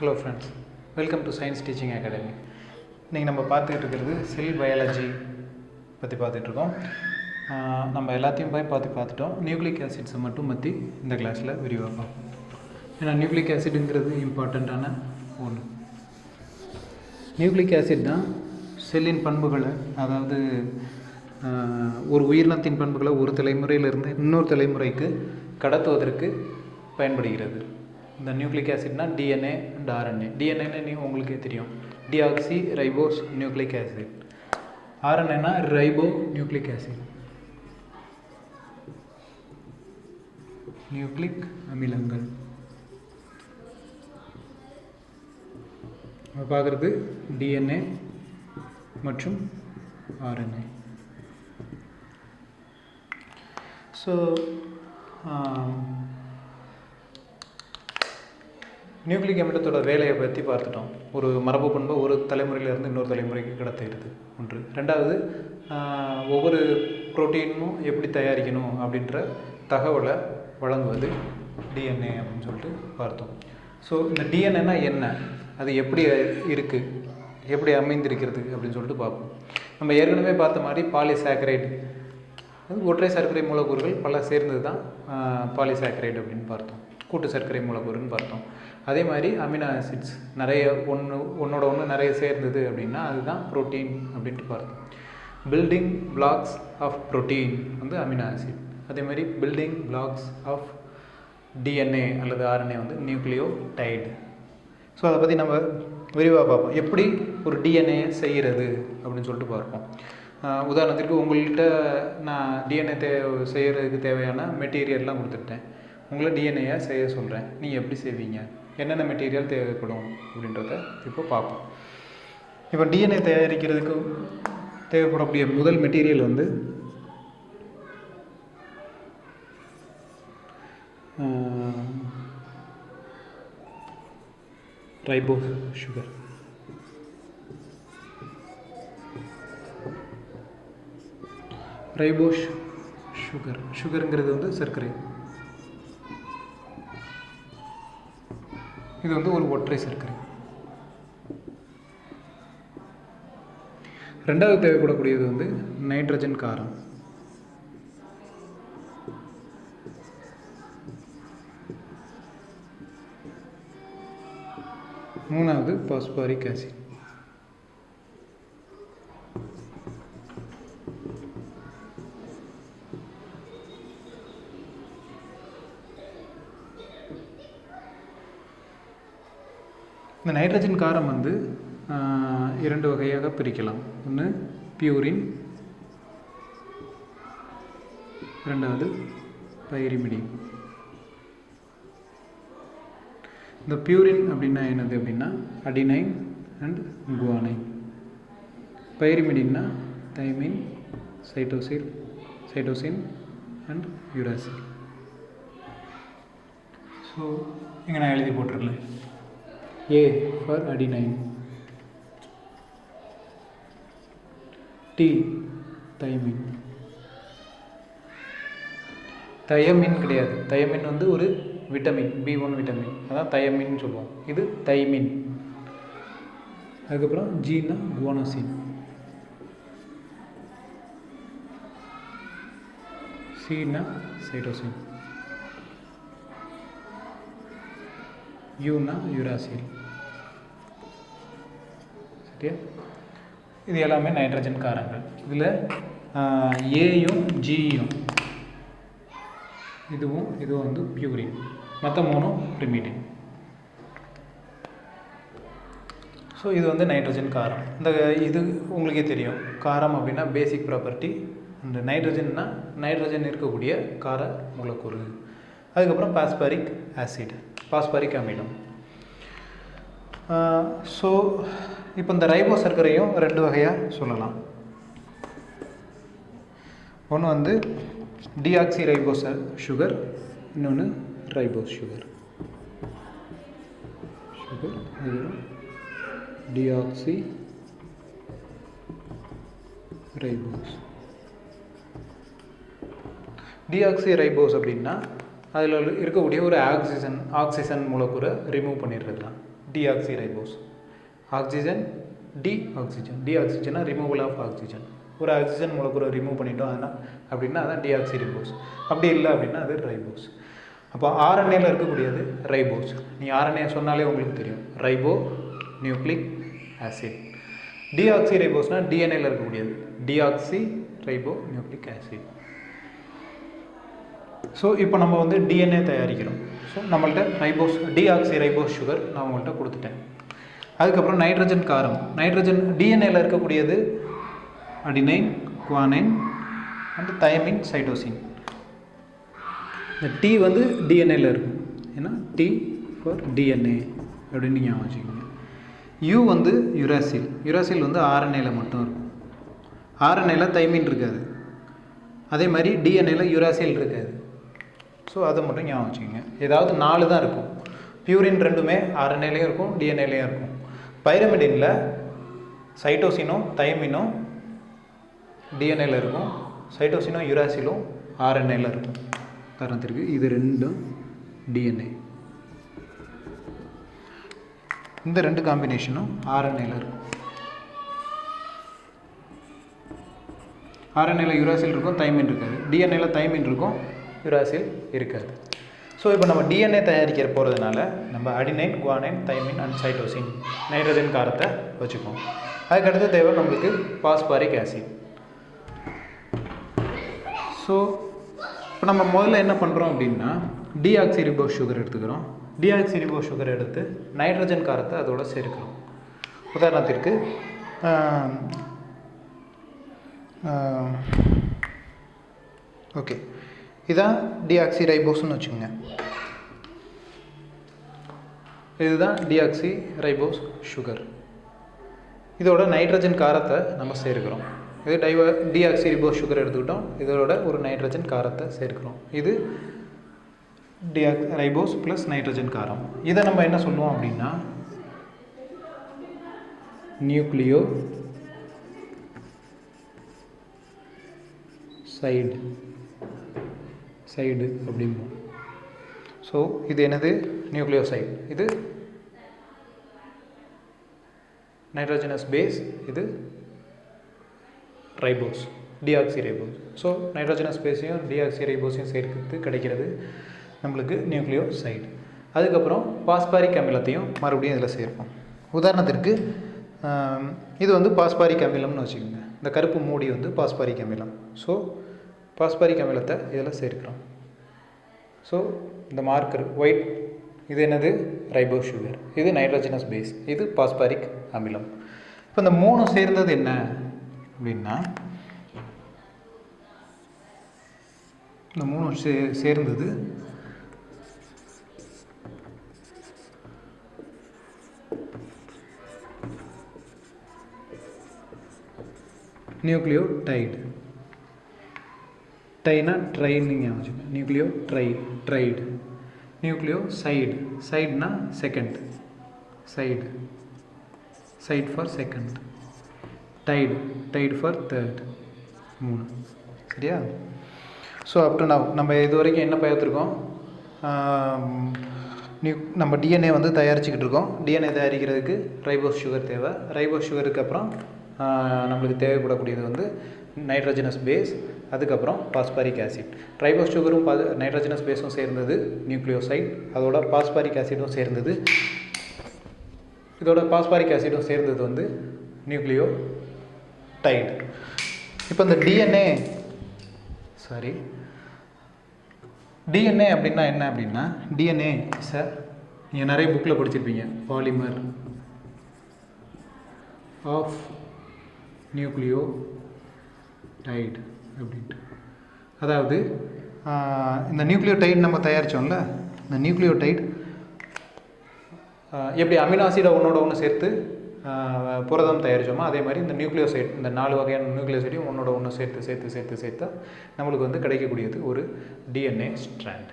Hello friends welcome to science teaching academy இன்றைக்கி நம்ம பார்த்துக்கிட்டு இருக்கிறது செல் பயாலஜி பற்றி பார்த்துட்ருக்கோம் நம்ம எல்லாத்தையும் போய் பார்த்து பார்த்துட்டோம். நியூக்ளிக் ஆசிட்ஸை மட்டும் பற்றி இந்த கிளாஸில் விரிவாக பார்ப்போம் ஏன்னா நியூக்ளிக் ஆசிடுங்கிறது இம்பார்ட்டண்ட்டான ஒன்று நியூக்ளிக் ஆசிட் தான் செல்லின் பண்புகளை அதாவது ஒரு உயிரினத்தின் பண்புகளை ஒரு தலைமுறையிலிருந்து இன்னொரு தலைமுறைக்கு கடத்துவதற்கு பயன்படுகிறது. இந்த நியூக்ளிக் ஆசிட்னா டிஎன்ஏ அண்ட் ஆர்என்ஏ டிஎன்ஏன்னு உங்களுக்கே தெரியும். டிஆக்சி ரைபோஸ் நியூக்ளிக் ஆசிட் ஆர்என்ஏனா ரைபோ நியூக்ளிக் ஆசிட் நியூக்ளிக் அமிலங்கள். நம்ம பார்க்குறது டிஎன்ஏ மற்றும் ஆர்என்ஏ ஸோ நியூக்ளிக் அமிலத்தோட வேலையை பற்றி பார்த்துட்டோம். ஒரு மரபு பண்பை ஒரு தலைமுறையிலேருந்து இன்னொரு தலைமுறைக்கு கடத்துகிறது ஒன்று. ரெண்டாவது ஒவ்வொரு புரோட்டீனும் எப்படி தயாரிக்கணும் அப்படின்ற தகவலை வழங்குவது டிஎன்ஏ அப்படின்னு சொல்லிட்டு பார்த்தோம். ஸோ இந்த டிஎன்ஏனா என்ன? அது எப்படி இருக்குது எப்படி அமைந்திருக்கிறது அப்படின்னு சொல்லிட்டு பார்ப்போம். நம்ம ஏற்கனவே பார்த்த மாதிரி பாலிசாக்கரைடு. அது ஒற்றை சர்க்கரை மூலக்கூறுகள் பல சேர்ந்தது தான் பாலிசாக்கரைடு அப்படின்னு பார்த்தோம். கூட்டு சர்க்கரை மூலக்கூறுன்னு பார்த்தோம். அதே மாதிரி அமினோ ஆசிட்ஸ் நிறைய ஒன்று ஒன்றோட ஒன்று நிறைய சேர்ந்தது அப்படின்னா அதுதான் புரோட்டீன் அப்படின்ட்டு பார்த்தோம். பில்டிங் பிளாக்ஸ் ஆஃப் புரோட்டீன் வந்து அமினோ ஆசிட். அதே மாதிரி பில்டிங் பிளாக்ஸ் ஆஃப் டிஎன்ஏ அல்லது ஆர்என்ஏ வந்து நியூக்ளியோ டைடு ஸோ அதை பற்றி நம்ம விரிவாக பார்ப்போம். எப்படி ஒரு டிஎன்ஏ செய்கிறது அப்படின்னு சொல்லிட்டு பார்ப்போம். உதாரணத்திற்கு உங்கள்கிட்ட நான் டிஎன்ஏ தே செய்கிறதுக்கு தேவையான மெட்டீரியல்லாம் கொடுத்துட்டேன். உங்களை டிஎன்ஏயை செய்ய சொல்கிறேன் நீங்கள் எப்படி செய்வீங்க? என்னென்ன மெட்டீரியல் தேவைப்படும் அப்படின்றத இப்போ பார்ப்போம். இப்போ டிஎன்ஏ தயாரிக்கிறதுக்கு தேவைப்படக்கூடிய முதல் மெட்டீரியல் வந்து ரைபோ சுகர் ரைபோஷ் சுகர் சுகருங்கிறது வந்து சர்க்கரை. இது வந்து ஒரு ஒற்றை சர்க்கரை. ரெண்டாவது தேவைப்படக்கூடியது வந்து நைட்ரஜன் காரம். மூணாவது பாஸ்பாரிக் ஆசிட். நைட்ரஜன் காரம் வந்து இரண்டு வகையாக பிரிக்கலாம். ஒன்று பியூரின் ரெண்டாவது பைரிமிடின். இந்த பியூரின் அப்படின்னா என்னது அப்படின்னா adenine and guanine. பைரிமிடின்னா thymine cytosil cytosine and uracil. So இங்கே நான் எழுதி போட்டிருக்கேன். A for adenine T thymine thiamine கிடையாது. தயமின் வந்து ஒரு விட்டமின் பி ஒன் விட்டமின் அதான் தயமின்னு சொல்லுவோம். இது தைமின் அதுக்கப்புறம் ஜீனா குவானோசின் சீனா சைட்டோசின் யூனா யூராசில் ஓகே இது எல்லாமே நைட்ரஜன் காரங்கள். இதில் ஏயும் ஜியும் இதுவும் இதுவும் வந்து பியூரின் மற்ற மூணும் பிரிமிடின் ஸோ இது வந்து நைட்ரஜன் காரம். இந்த இது உங்களுக்கே தெரியும். காரம் அப்படின்னா பேசிக் ப்ராப்பர்ட்டி இந்த நைட்ரஜன்னா நைட்ரஜன் இருக்கக்கூடிய கார மூலக்கூறு. அதுக்கப்புறம் பாஸ்பாரிக் ஆசிட் பாஸ்பாரிக் அமிலம் ஸோ இப்போ இந்த ரைபோ சர்க்கரையும் ரெண்டு வகையாக சொல்லலாம். ஒன்று வந்து டிஆக்சி ரைபோஸ் சுகர் இன்னொன்று ribose sugar sugar deoxyribose deoxyribose அப்படின்னா அதில் இருக்கக்கூடிய ஒரு ஆக்சிஜன் ஆக்சிஜன் மூலக்கூறை ரிமூவ் பண்ணிடுறது தான் deoxyribose oxygen de oxygen de ஆக்சிஜனா removal of oxygen ஒரு ஆக்சிஜன் மூலக்கூறை ரிமூவ் பண்ணிட்டோம் அதனால் அப்படின்னா அதான் டிஆக்சி ரிபோஸ் அப்படி இல்லை அப்படின்னா அது ரைபோஸ் அப்போ ஆர்என்ஏல இருக்கக்கூடியது ரைபோஸ் நீ ஆர்என்ஏ சொன்னாலே உங்களுக்கு தெரியும். ரைபோ நியூக்ளிக் ஆசிட் டிஆக்சி ரைபோஸ்னால் டிஎன்ஏல இருக்கக்கூடியது. Deoxy ribo nucleic acid so இப்போ நம்ம வந்து டிஎன்ஏ தயாரிக்கிறோம். ஸோ நம்மள்ட்ட ரைபோஸ் டிஆக்சி ரைபோஸ் சுகர் நான் உங்கள்கிட்ட கொடுத்துட்டேன். அதுக்கப்புறம் நைட்ரஜன் காரம். நைட்ரஜன் டிஎன்ஏல இருக்கக்கூடியது adenine guanine and thymine cytosine இந்த டி வந்து டிஎன்ஏல இருக்கும். ஏன்னா டி ஃபார் டிஎன்ஏ அப்படின்னு ஞாபகம் வச்சுக்கோங்க யூ வந்து யுராசில் யுராசில் வந்து ஆர்என்ஏல மட்டும் இருக்கும். ஆர்என்ஏல தைமின் இருக்காது. அதே மாதிரி டிஎன்ஏல யுராசில் இருக்காது. ஸோ அதை மட்டும் ஞாபகம் வச்சுக்கோங்க ஏதாவது நாலு தான் இருக்கும். பியூரின் ரெண்டுமே ஆர்என்ஏலையும் இருக்கும் டிஎன்ஏலையும் இருக்கும். பைரமிடினில் சைட்டோசினும் தைமினும் டிஎன்ஏல இருக்கும். சைட்டோசினும் யுராசிலும் ஆர்என்ஏல இருக்கும். உதாரணத்திற்கு இது ரெண்டும் டிஎன்ஏ இந்த ரெண்டு காம்பினேஷனும் ஆர்என்ஏல இருக்கும். ஆர்என்ஏல யூராசில் இருக்கும் தைமின் இருக்காது. டிஎன்ஏல தைமின் இருக்கும் யூராசில் இருக்காது. ஸோ இப்போ நம்ம டிஎன்ஏ தயாரிக்கிற போகிறதுனால நம்ம adenine guanine thymine and cytosine nitrogen காரத்தை வச்சுக்குவோம். அதுக்கடுத்து தேவை நம்மளுக்கு பாஸ்பாரிக் ஆசிட் ஸோ இப்போ நம்ம முதல்ல என்ன பண்ணுறோம் அப்படின்னா டிஆக்சிரிபோ சுகர் எடுத்துக்கிறோம். டிஆக்சிரிபோ சுகர் எடுத்து நைட்ரஜன் காரத்தை அதோட சேர்க்கிறோம். உதாரணத்திற்கு ஓகே இதான் டிஆக்சி ரைபோஸ்னு வச்சுக்கோங்க இதுதான் டிஆக்சி ரைபோஸ் சுகர் இதோட நைட்ரஜன் காரத்தை நம்ம சேர்க்கிறோம். இது டைவ டிஆக்சி ரிபோஸ் சுகர் எடுத்துக்கிட்டோம். இதோட ஒரு நைட்ரஜன் காரத்தை சேர்க்கிறோம். இது டிஆக் ரைபோஸ் ப்ளஸ் நைட்ரஜன் காரம். இதை நம்ம என்ன சொல்லுவோம் அப்படின்னா நியூக்ளியோ சைடு சைடு அப்படிம்போம் ஸோ இது என்னது? நியூக்ளியோசைடு. இது நைட்ரோஜனஸ் பேஸ். இது ribose deoxyribose so nitrogenous பேஸையும் டிஆக்சி ரைபோஸையும் சேர்க்கிறது கிடைக்கிறது நம்மளுக்கு நியூக்ளியோசைடு. அதுக்கப்புறம் பாஸ்பாரிக் அமிலத்தையும் மறுபடியும் இதில் சேர்ப்போம். உதாரணத்திற்கு இது வந்து பாஸ்பாரிக் அமிலம்னு வச்சுக்கோங்க. இந்த கருப்பு மூடி வந்து பாஸ்பாரிக் அமிலம். ஸோ பாஸ்பாரிக் அமிலத்தை இதில் சேர்க்கிறோம். ஸோ இந்த மார்க்கர் ஒயிட் இது என்னது? ரைபோ சுகர் இது நைட்ரஜனஸ் பேஸ் இது பாஸ்பாரிக் அமிலம். இப்போ இந்த மூணு சேர்ந்தது என்ன அப்படின்னா இந்த மூணு சே சேர்ந்தது நியூக்ளியோடைடு டைனா ட்ரைனிங் ஞாபகம் நியூக்ளியோ ட்ரை ட்ரைடு nucleoside சைடுனா second side side for second tide tide for third மூணு. சரியா? ஸோ அப் டு நவ் நம்ம இது வரைக்கும் என்ன பார்த்துருக்கோம் நியூ நம்ம டிஎன்ஏ வந்து தயாரிச்சுக்கிட்டு இருக்கோம். டிஎன்ஏ தயாரிக்கிறதுக்கு ரைபோஸ் சுகர் தேவை. ரைபோஸ் சுகருக்கு அப்புறம் நம்மளுக்கு தேவைப்படக்கூடியது வந்து நைட்ரஜனஸ் பேஸ் அதுக்கப்புறம் பாஸ்பாரிக் ஆசிட். ட்ரைபோ சுகரும் பா நைட்ரஜனஸ் பேஸும் சேர்ந்தது நியூக்ளியோசைட். அதோட பாஸ்பாரிக் ஆசிடும் சேர்ந்தது இதோட பாஸ்பாரிக் ஆசிடும் சேர்ந்தது வந்து நியூக்ளியோ டைடு இப்போ இந்த டிஎன்ஏ சாரி டிஎன்ஏ அப்படின்னா என்ன அப்படின்னா டிஎன்ஏ சார் நீங்கள் நிறைய புக்கில் படிச்சிருப்பீங்க பாலிமர் ஆஃப் நியூக்ளியோ டைட் அப்படின்ட்டு. அதாவது இந்த நியூக்ளியோடைட் நம்ம தயாரித்தோம்ல இந்த நியூக்ளியோடைட் எப்படி அமினோ ஆசிடை ஒன்றோட ஒன்று சேர்த்து புரதம் தயாரித்தோமோ அதே மாதிரி இந்த நியூக்ளியோசைட் இந்த நாலு வகையான நியூக்ளியோசைட்டையும் ஒன்றோட ஒன்று சேர்த்து சேர்த்து சேர்த்து சேர்த்தா நம்மளுக்கு வந்து கிடைக்கக்கூடியது ஒரு DNA strand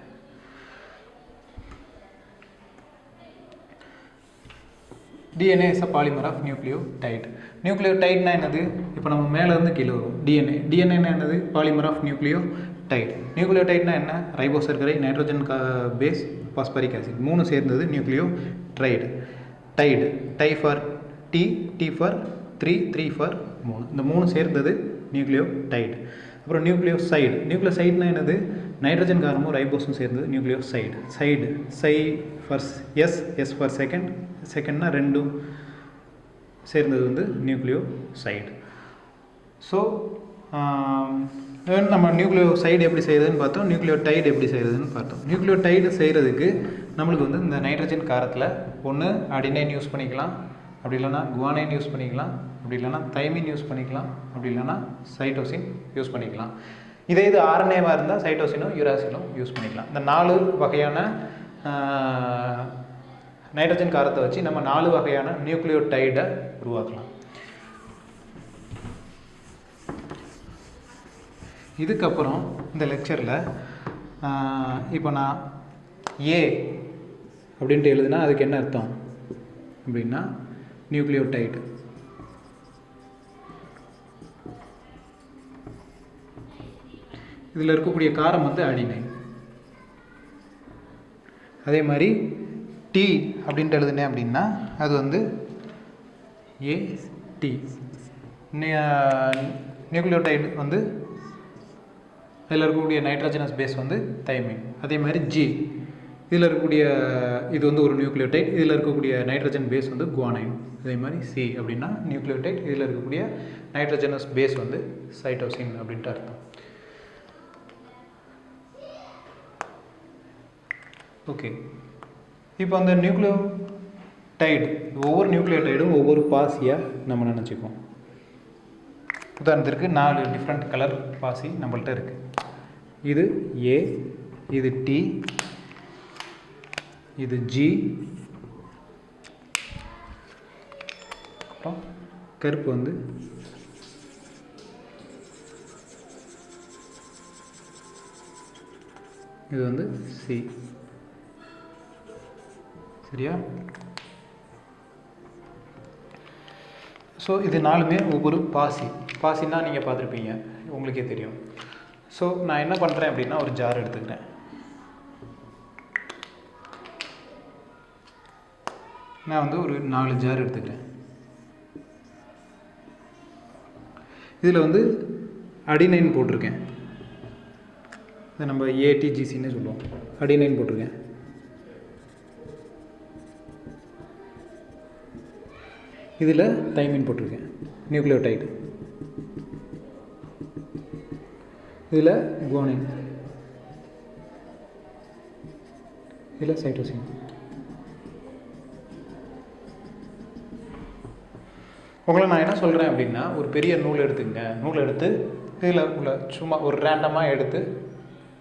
DNA is a polymer of nucleotide நியூக்ளியோடைட்னா என்னது? இப்போ நம்ம மேலேருந்து கீழே வரும். டிஎன்ஏ டிஎன்ஏனா என்னது? பாலிமர் ஆஃப் நியூக்ளியோ நியூக்ளியோடைட் நியூக்ளியோடைட்னா என்ன? ரைபோசர்க்கரை நைட்ரோஜன் பேஸ் பாஸ்பரிக் ஆசிட் மூணு சேர்ந்தது Nucleo dried tide tie for T T for three three for மூணு. இந்த மூணு சேர்ந்தது நியூக்ளியோ டைடு அப்புறம் நியூக்ளியோ சைடு நியூக்ளியோ சைடுனா என்னது? நைட்ரஜன் காரமும் ரைபோஸும் சேர்ந்தது nucleoside side sy for S S for second செகண்ட்னா ரெண்டும். சேர்ந்தது வந்து நியூக்ளியோ சைடு ஸோ நம்ம நியூக்ளியோ சைடு எப்படி செய்கிறதுன்னு பார்த்தோம். நியூக்ளியோ டைடு எப்படி செய்கிறதுன்னு பார்த்தோம். நியூக்ளியோ டைடு செய்கிறதுக்கு நம்மளுக்கு வந்து இந்த நைட்ரஜன் காரத்தில் ஒன்று அடினைன் யூஸ் பண்ணிக்கலாம். அப்படி இல்லைன்னா குவானைன் யூஸ் பண்ணிக்கலாம். அப்படி இல்லைன்னா தைமின் யூஸ் பண்ணிக்கலாம். அப்படி இல்லைன்னா சைட்டோசின் யூஸ் பண்ணிக்கலாம். இதே இது ஆர்என்ஏவாக இருந்தால் சைட்டோசினும் யூராசினும் யூஸ் பண்ணிக்கலாம். இந்த நாலு வகையான நைட்ரஜன் காரத்தை வச்சு நம்ம நாலு வகையான நியூக்ளியோடைடை உருவாக்கலாம். இதுக்கப்புறம் இந்த லெக்சரில் இப்போ நான் ஏ அப்படின்ட்டு எழுதுனா அதுக்கு என்ன அர்த்தம்? அப்படின்னா நியூக்ளியோடைடு. இதில் இருக்கக்கூடிய காரம் வந்து அடினைன் அதே மாதிரி டி அப்படின்ட்டு எழுதுனேன் அப்படின்னா அது வந்து ஏடி நியூக்ளியோடைடு வந்து இதில் இருக்கக்கூடிய நைட்ரஜனஸ் பேஸ் வந்து தைமின் அதே மாதிரி ஜி இதில் இருக்கக்கூடிய இது வந்து ஒரு நியூக்ளியோடைட் இதில் இருக்கக்கூடிய நைட்ரஜன் பேஸ் வந்து குவானைன் அதே மாதிரி சி அப்படின்னா நியூக்ளியோடைட் இதில் இருக்கக்கூடிய நைட்ரஜனஸ் பேஸ் வந்து சைட்டோசின் அப்படின்ட்டு அர்த்தம். ஓகே இப்போ அந்த நியூக்ளியோ டைடு. ஒவ்வொரு நியூக்ளியோடைடும் ஒவ்வொரு பாசியாக நம்ம நினச்சிப்போம் உதாரணத்திற்கு நாலு டிஃப்ரெண்ட் கலர் பாசி நம்மள்ட்ட இருக்குது இது ஏ இது டி இது ஜி அப்புறம் கருப்பு வந்து இது வந்து சி சரியா? ஸோ இது நாலுமே ஒவ்வொரு பாசி. பாசின்னா நீங்கள் பார்த்துருப்பீங்க. உங்களுக்கே தெரியும். ஸோ நான் என்ன பண்ணுறேன் அப்படின்னா ஒரு ஜார் எடுத்துக்கிறேன். நான் வந்து ஒரு நாலு ஜார் எடுத்துக்கிறேன். இதில் வந்து அடினைன் போட்டிருக்கேன். இதை நம்ம ஏடிஜிசின்னு சொல்லுவோம். அடினைன் போட்டிருக்கேன். இதில் தைமின் போட்டிருக்கேன் நியூக்ளியோடைடு. இதில் குவானின். இதில் சைட்டோசின். உங்களை நான் என்ன சொல்கிறேன் அப்படின்னா ஒரு பெரிய நூல் எடுத்துங்க. நூல் எடுத்து இதில் உள்ள சும்மா ஒரு ரேண்டமாக எடுத்து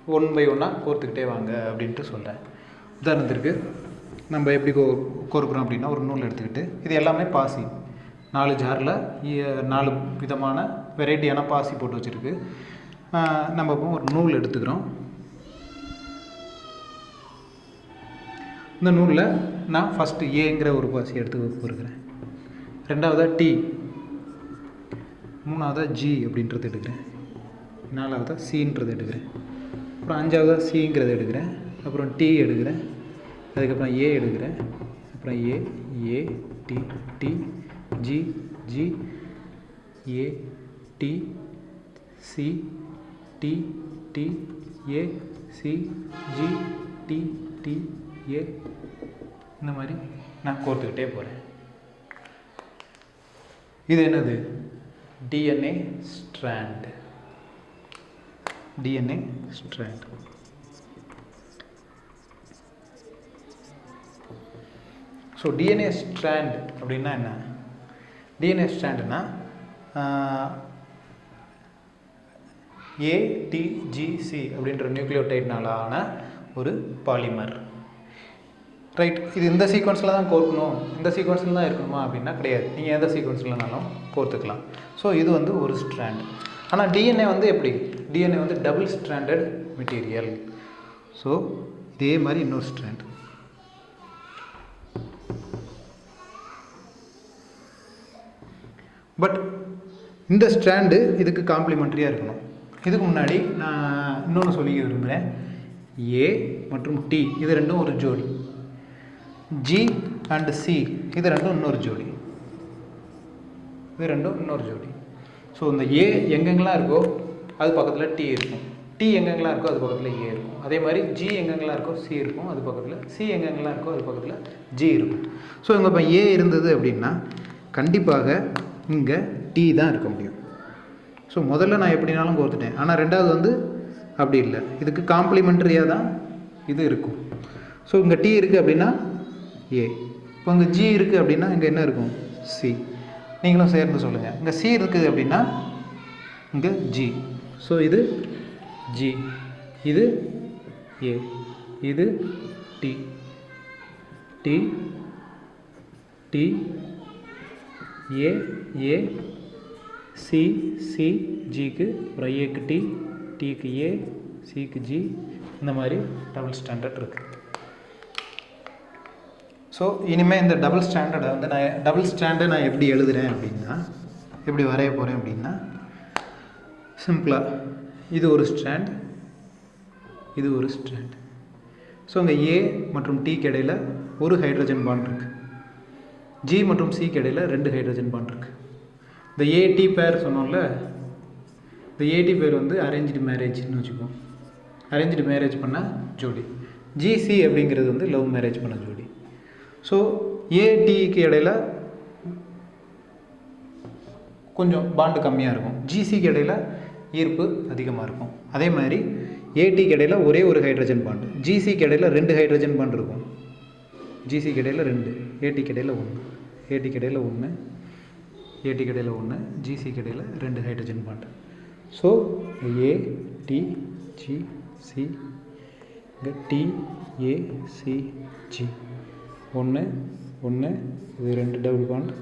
ஒன் பை ஒன்னாக கோர்த்துக்கிட்டே வாங்க அப்படின்ட்டு சொல்கிறேன் உதாரணத்திற்கு நம்ம எப்படி கோ கோர்க்குறோம் அப்படின்னா ஒரு நூல் எடுத்துக்கிட்டு இது எல்லாமே பாசி. நாலு ஜாரில் நாலு விதமான வெரைட்டியான பாசி போட்டு வச்சுருக்கு. நம்ம இப்போ ஒரு நூல் எடுத்துக்கிறோம். இந்த நூலில் நான் ஃபஸ்ட்டு ஏங்கிற ஒரு பாசி எடுத்து பொறுக்கிறேன் ரெண்டாவதாக டி மூணாவதாக ஜி அப்படின்றது எடுக்கிறேன். நாலாவதாக சின்றது எடுக்கிறேன். அப்புறம் அஞ்சாவதாக சிங்கிறது எடுக்கிறேன். அப்புறம் டி எடுக்கிறேன். அதுக்கப்புறம் ஏ எடுக்கிறேன். அப்புறம் A A T T G G A T C T T A C G T T A இந்த மாதிரி நான் கோர்த்துக்கிட்டே போகிறேன் இது என்னது? DNA strand DNA strand so DNA strand அப்படின்னா என்ன? டிஎன்ஏ ஸ்ட்ராண்டுனா ஏடிஜிசி அப்படின்ற நியூக்ளியோடைட்னாலான ஒரு பாலிமர். ரைட் இது இந்த சீக்வன்ஸில் தான் கோர்க்கணும். இந்த சீக்வன்ஸில் தான் இருக்கணுமா அப்படின்னா கிடையாது. நீங்கள் எந்த சீக்வன்ஸ்லனாலும் கோர்த்துக்கலாம். ஸோ இது வந்து ஒரு ஸ்ட்ராண்ட் ஆனால் டிஎன்ஏ வந்து எப்படி? டிஎன்ஏ வந்து டபுள் ஸ்ட்ராண்டட் மெட்டீரியல் ஸோ இதே மாதிரி இன்னொரு ஸ்ட்ராண்ட் பட் இந்த ஸ்ட்ராண்டு இதுக்கு காம்ப்ளிமெண்ட்ரியாக இருக்கணும். இதுக்கு முன்னாடி நான் இன்னொன்று சொல்லிக்க விரும்புகிறேன் ஏ மற்றும் டி இது ரெண்டும் ஒரு ஜோடி. ஜி அண்டு சி இது ரெண்டும் இன்னொரு ஜோடி. இது ரெண்டும் இன்னொரு ஜோடி. ஸோ இந்த ஏ எங்கெங்கெல்லாம் இருக்கோ அது பக்கத்தில் டி இருக்கும். டி எங்கெங்கெல்லாம் இருக்கோ அது பக்கத்தில் ஏ இருக்கும். அதே மாதிரி ஜி எங்கெங்கெல்லாம் இருக்கோ சி இருக்கும். அது பக்கத்தில் சி எங்கெங்கெல்லாம் இருக்கோ அது பக்கத்தில் ஜி இருக்கும். ஸோ இங்கே இப்போ ஏ இருந்தது அப்படின்னா கண்டிப்பாக இங்கே டி தான் இருக்க முடியும். ஸோ முதல்ல நான் எப்படினாலும் கோர்த்துட்டேன். ஆனால் ரெண்டாவது வந்து அப்படி இல்லை. இதுக்கு காம்ப்ளிமெண்ட்ரியாக தான் இது இருக்கும். ஸோ இங்கே டி இருக்குது அப்படின்னா ஏ இப்போ இங்கே ஜி இருக்குது அப்படின்னா இங்கே என்ன இருக்கும்? சி நீங்களும் சேர்ந்து சொல்லுங்கள் இங்கே சி இருக்குது அப்படின்னா இங்கே ஜி ஸோ இது ஜி இது ஏ இது T T T A A C C ஜிக்கு அப்புறம் ஏக்கு டி டிக்கு ஏ சிக்கு ஜி இந்த மாதிரி டபுள் ஸ்டாண்டர்ட் இருக்குது ஸோ இனிமேல் இந்த டபுள் ஸ்டாண்டர்டை வந்து நான் டபுள் ஸ்டாண்டர்ட் நான் எப்படி எழுதுகிறேன் அப்படின்னா எப்படி வரைய போகிறேன் அப்படின்னா சிம்பிளாக இது ஒரு ஸ்டாண்ட் இது ஒரு ஸ்டாண்ட் ஸோ அங்கே ஏ மற்றும் டிக்கு இடையில் ஒரு ஹைட்ரஜன் பாண்ட் இருக்குது ஜி மற்றும் சிக்கு இடையில் ரெண்டு ஹைட்ரஜன் பாண்ட் இருக்குது இந்த ஏடி பேர் சொன்னோம்ல இந்த ஏடி பேர் வந்து அரேஞ்சு மேரேஜ்னு வச்சுக்கோம் அரேஞ்சு மேரேஜ் பண்ண ஜோடி. ஜிசி அப்படிங்கிறது வந்து லவ் மேரேஜ் பண்ண ஜோடி. ஸோ ஏடிக்கு இடையில் கொஞ்சம் பாண்டு கம்மியாக இருக்கும். ஜிசிக்கு இடையில் ஈர்ப்பு அதிகமாக இருக்கும். அதே மாதிரி ஏடிக்கு இடையில் ஒரே ஒரு ஹைட்ரஜன் பாண்டு ஜிசிக்கு இடையில் ரெண்டு ஹைட்ரஜன் பாண்ட் இருக்கும். ஜிசிக்கு இடையில் ரெண்டு ஏடிக்கு இடையில் ஒன்று. ஏடி கடையில் ஒன்று ஏடி கடையில் ஒன்று ஜிசி கடையில் ரெண்டு hydrogen bond so A T G C இங்கே டி ஏ சி ஜி ஒன்று ஒன்று இது ரெண்டு டபுள் பாண்ட்